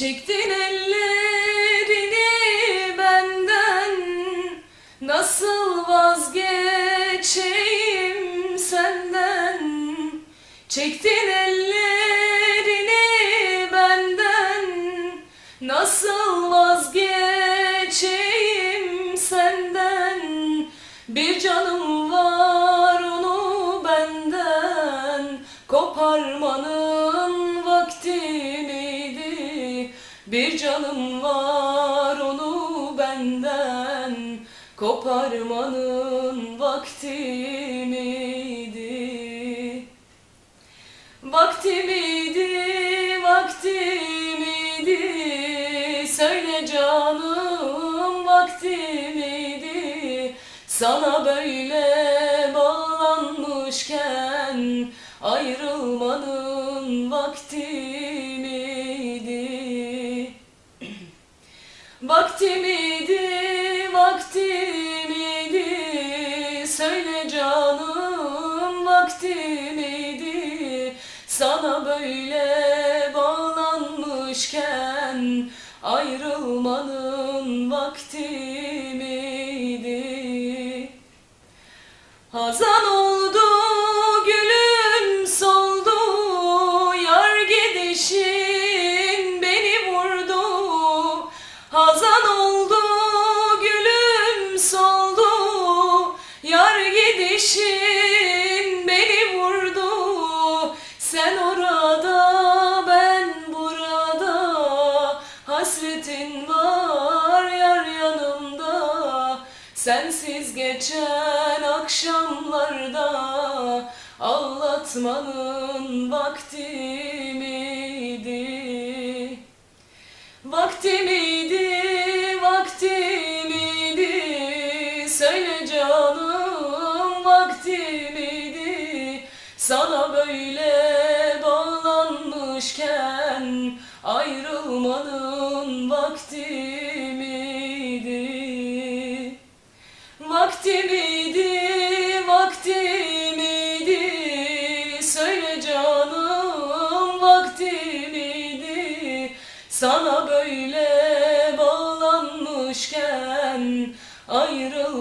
Çektin ellerini benden. Nasıl vazgeçeyim senden? Çektin ellerini benden. Nasıl vazgeçeyim senden? Bir canım var onu benden. Koparmanın Bir canım var onu benden Koparmanın vakti miydi? Vakti miydi, vakti miydi? Söyle canım vakti miydi? Sana böyle bağlanmışken Ayrılmanın vakti Vakti miydi, vakti miydi? Söyle canım vakti miydi? Sana böyle bağlanmışken Ayrılmanın vakti miydi? Hazan Hazan oldu gülüm soldu. Yar gidişin beni vurdu. Sen orada ben burada. Hasretin var yar yanımda. Sensiz geçen akşamlarda Ağlatmanın vakti miydi? Vakti vakti miydi? Sana böyle bağlanmışken ayrılmanın vakti miydi? Vakti miydi, vakti miydi? Söyle canım vakti miydi? Sana böyle bağlanmışken ayrı